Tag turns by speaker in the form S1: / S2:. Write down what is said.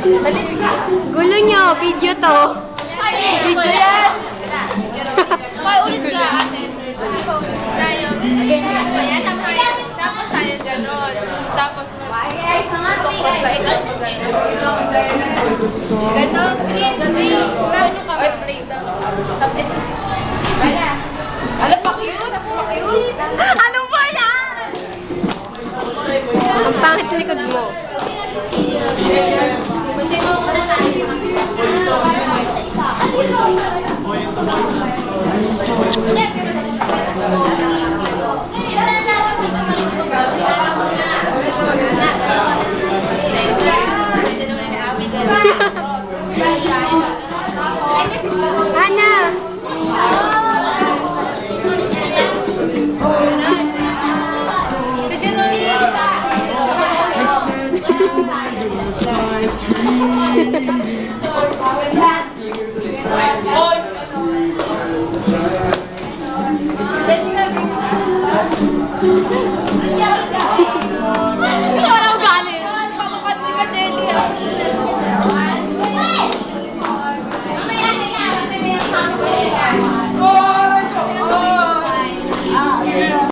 S1: Gulo nyo, video to.
S2: Video yan. Hoy, ulit ka, ate. Tayo, again, ganyan. Tapos tayo ganon. Tapos, mag-cross na ikaw mo ganon. Ganon. Ganon ka. Ay, play daw. Tapos, alam, pa-cute. Pa-cute.
S1: Ano ba yan? Ang pangit likod mo.
S2: Hindi Ana! Hindi ako nagaling.
S1: Eh.
S2: Papapatid ka, Delia.